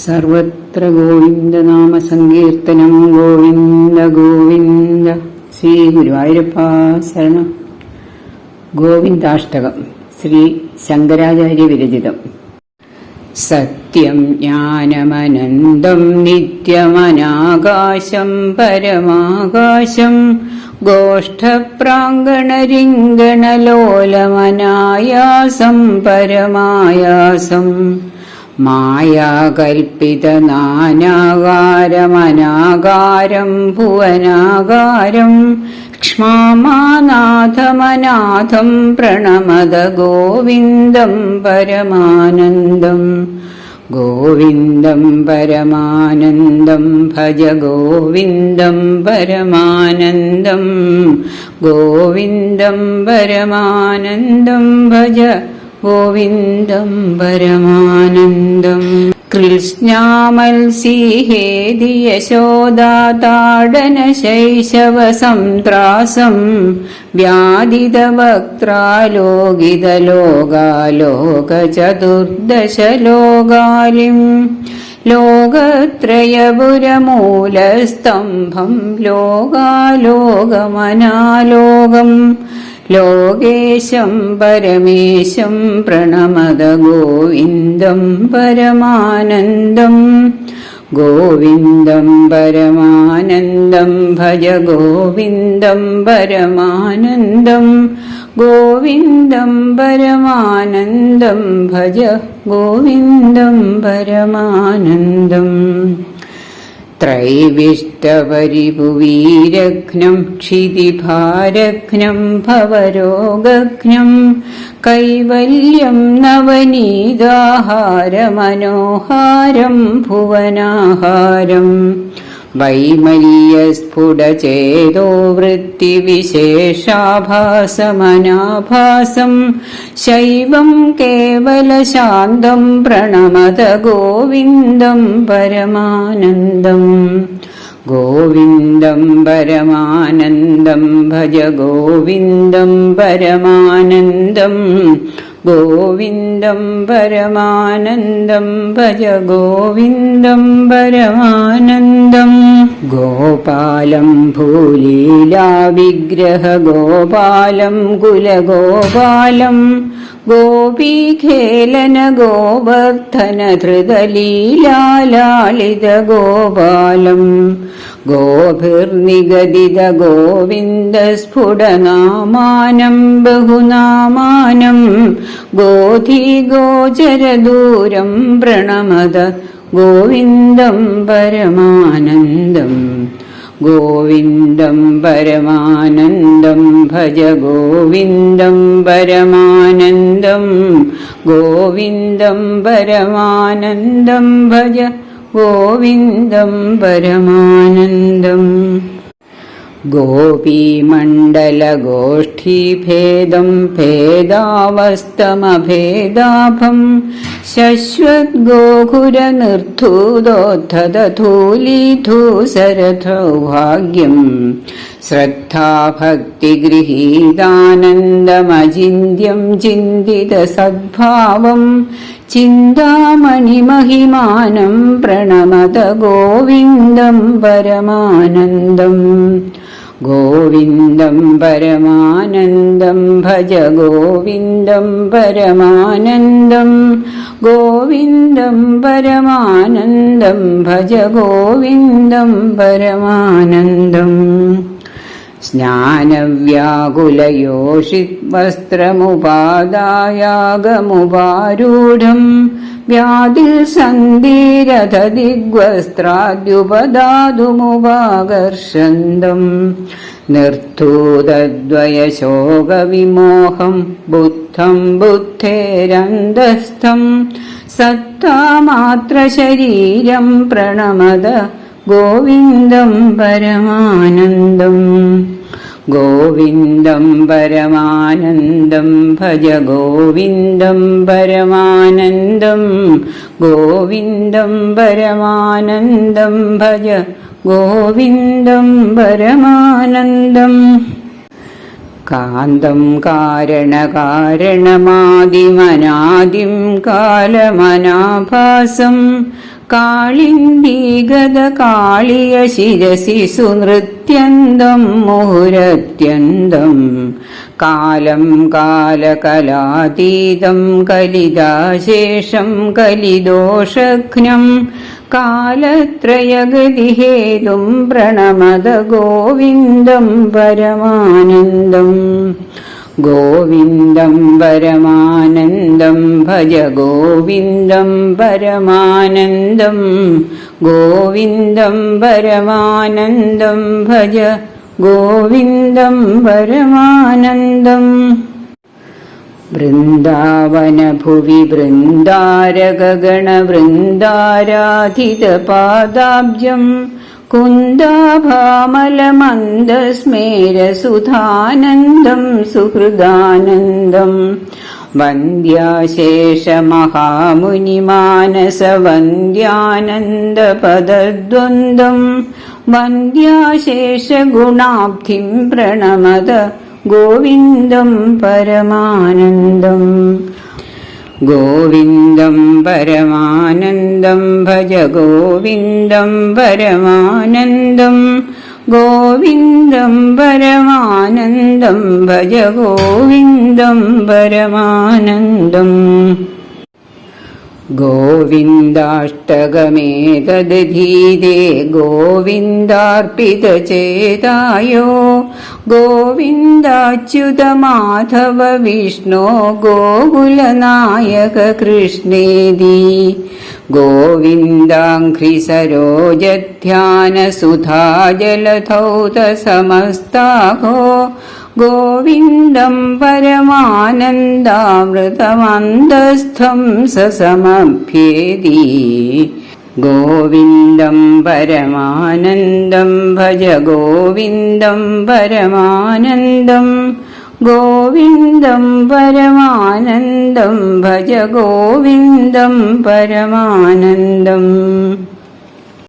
സർവത്ര ഗോവിന്ദ നാമ ഗോവിന്ദനാമസങ്കീർത്തനം ഗോവിന്ദ ഗോവിന്ദ ശ്രീ ഗുരുവായൂരപ്പ ശരണം. ഗോവിന്ദാഷ്ടകം ശ്രീ ശങ്കരാചാര്യ വിരചിതം. സത്യം ജ്ഞാനമനന്തം നിത്യമനാകാശം പരമാകാശം ഗോഷ്ഠപ്രാങ്കണരിങ്കണലോലമനായാസം പരമായാസം മായാകൽപ്പിതനാനാകാരമനാകാരം ഭുവനാകാരം ക്ഷ്മാനാഥമനാഥം പ്രണമത ഗോവിന്ദം പരമാനന്ദം ഗോവിന്ദം പരമാനന്ദം ഭജ ഗോവിന്ദം പരമാനന്ദം ഗോവിന്ദം പരമാനന്ദം ഭജ ഗോവിന്ദം പരമാനന്ദം. കൃഷ്ണാമത്സിഹേതി യശോദാതാടന ചതുർദശ വ്യാധിതവക്ത്രാലോകിതലോകാലോകചതുർദശലോകാലിം. ലോകത്രയപുരമൂലസ്തംഭം ലോകാലോകമനാലോകം. ലോകേശം പരമേശം പ്രണമത ഗോവിന്ദം പരമാനന്ദം ഗോവിന്ദം പരമാനന്ദം ഭജ ഗോവിന്ദം പരമാനന്ദം ഗോവിന്ദം പരമാനന്ദം ഭജ ഗോവിന്ദം പരമാനന്ദം ത്രൈവിഷ്ടപരിപുവീരഘ്നം ക്ഷിതിഭാരഘ്നം ഭവരോഗഘ്നം കൈവല്യം നവനീതാഹാരമനോഹാരം ഭുവനാഹാരം വൈമല്യസ്ഫുടചേതോ വൃത്തിവിശേഷാഭാസമനാഭാസം. ശൈവം കേവലശാന്തം പ്രണമത ഗോവിന്ദം പരമാനന്ദം. ഗോവിന്ദം പരമാനന്ദം ഭജ ഗോവിന്ദം പരമാനന്ദം. गोविन्दं परमानन्दं भज गोविन्दं परमानन्दं गोपालं भूलीलाविग्रहगोपालं कुलगोपालं गोपीखेलन गोवर्धन गोभनधृतलीलालितगोपालम् ഗോഭിർനിഗദിത ഗോവിന്ദ സ്ഫുടനാമാനം ബഹുനാമാനം ഗോധി ഗോചരദൂരം പ്രണമത ഗോവിന്ദം പരമാനന്ദം ഗോവിന്ദം പരമാനന്ദം ഭജ ഗോവിന്ദം गोविन्दम् परमानन्दम् गोपीमण्डलगोष्ठीफेदम् भेदावस्तमभेदाभम् शश्वद्गोघुरनिर्धूदोद्धदधूलीधूसरथौभाग्यम् श्रद्धा भक्तिगृहीदानन्दमजिन्द्यम् चिन्दितसद्भावम् चिन्तामणिमहिमानं प्रणमत गोविन्दं परमानन्दम्। गोविन्दं परमानन्दं भज गोविन्दं परमानन्दं गोविन्दं परमानन्दं भज गोविन्दं परमानन्दम्। സ്നാനവ്യാകുലയോഷിത് വ്യാതിൽ സന്ധിരഥ ദിഗ്വസ്ത്രാദ്യുപദാതുമുപാകർഷന്തം നിർത്തൂതദ്വയശോകവിമോഹം ബുദ്ധം ബുദ്ധേരന്തസ്ഥം. സത്താമാത്രശരീരം പ്രണമത ഗോവിന്ദം പരമാനന്ദം. ഗോവിന്ദം പരമാനന്ദം ഭജ ഗോവിന്ദം പരമാനന്ദം. ഗോവിന്ദം പരമാനന്ദം ഭജ ഗോവിന്ദം പരമാനന്ദം. കാന്തം കാരണകാരണമാദിമനാദിം കാലമനാഭാസം കാളിന്ദീഗത കാളിയ ശിരസി സുനൃത്യന്തം മുഹുരത്യന്തം. കാലം കാലകലാതീതം കലിതാശേഷം കലിദോഷഘ്നം. കാലത്രയഗതിഹേതും പ്രണമത ഗോവിന്ദം പരമാനന്ദം. ഗോവിന്ദം പരമാനന്ദം ഭജ ഗോവിന്ദം പരമാനന്ദം ഗോവിന്ദം പരമാനന്ദം ഭജ ഗോവിന്ദം പരമാനന്ദം വൃന്ദാവനഭുവി വൃന്ദാരഗണവൃന്ദാരാധിതപാദാബ്ജം कुन्दाभामलमन्दस्मेरसुधानन्दं सुहृदानन्दम् वन्द्याशेषमहामुनिमानसवन्द्यानन्दपदद्वन्द्वम् वन्द्याशेषगुणाब्धिं प्रणमद गोविन्दं परमानन्दम् गोविन्दं परमानन्दं भज गोविन्दं परमानन्दं गोविन्दं परमानन्दं भज गोविन्दं परमानन्दम् गोविन्दाष्टगमेतदधीदे गोविन्दार्पितचेतायो गोविन्दाच्युतमाधव विष्णो गोकुलनायक कृष्णेदि गोविन्दाङ्घ्रिसरोजध्यानसुधा जलधौतसमस्ताघो गोविन्दं परमानन्दामृतमन्दस्थं ससमभ्येदि गोविन्दं परमानन्दं भज गोविन्दं परमानन्दं गोविन्दं परमानन्दं भज गोविन्दं परमानन्दम्